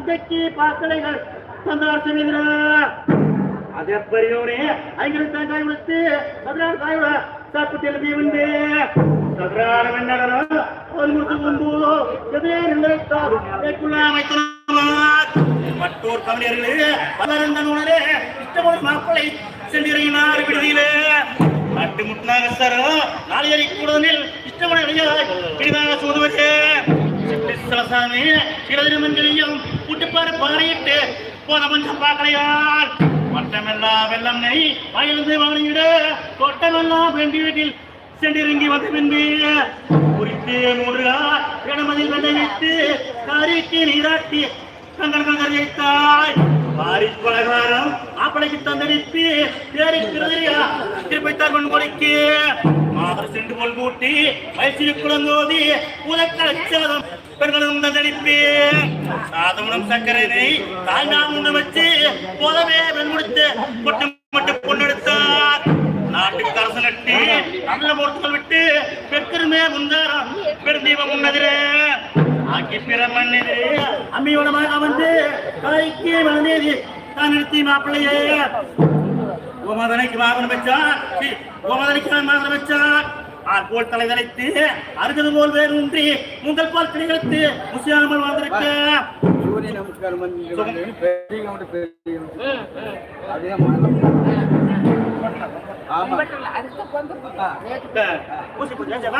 அன்றைக்கு பாக்கலைகள் தந்தார் சுமேந்திரா. அதே பெரியோரே ஐங்கிருத்தான் காய் விடுத்து சதுரான காய் விட சாப்பிட்டு எழுதி உண்டு சதுரானம் என்னடா ஒரு முத்து முன்பு எதிரே நிலைத்தார் மற்றோர் தமிழர்களே பலரந்த நூலே இஷ்டப்படும் மாப்பிளை சென்றிருக்கிறார் விடுதியிலே. நாட்டு முட்டாக சாரோ நாளையரை கூடுதலில் இஷ்டப்பட விடுதாக சூதுவதே. சிலசாமி சிலதிருமஞ்சலியும் புட்டுப்பார பாறையிட்டு போன பஞ்சம் பார்க்கலையார் வெள்ளம் நெய் வயலுந்து வாங்கிட தோட்டமெல்லாம் வீட்டில் சென்றிறங்கி வந்த பின்பு குறித்து மூன்றுகா இடமதில் வெள்ளை வைத்து காரிக்கு நீராட்டி கங்கன் வைத்தாய். பாரிஸ் பலகாரம் ஆப்படைக்கு தந்தடித்து தேரி திருதிரியா திருப்பைத்தார் கொண்டு மாதர் சென்று வயசில் குழந்தோதி உலக்கலச்சாதம் பெண்களும் தந்தடிப்பு சாதமும் சக்கரனை தாய் நாம் வச்சு போலவே பெண் முடித்து பொட்டு மட்டு பொண்ணெடுத்தார். நாட்டுக்கு அரசு நட்டு நல்ல பொருட்கள் விட்டு பெருமே முந்தாரம் பெருந்தீபம் முன்னதிரே ஆக்கி பிற மண்ணிலே அம்மியோட மகன் வந்து கலைக்கு மனநீதி தான் நிறுத்தி மாப்பிள்ளையே. உமதனைக்கு மாதம் வச்சா உமதனைக்கு கோமதனைக்கு மாதம் வச்சான் ஆள் போல் தலை தலைத்து அருகது போல் வேறு ஒன்றி உங்கள் போல் கிடைத்து முசியாமல் வந்திருக்க சூரிய நமஸ்காரம் அதுதான். ஆமா.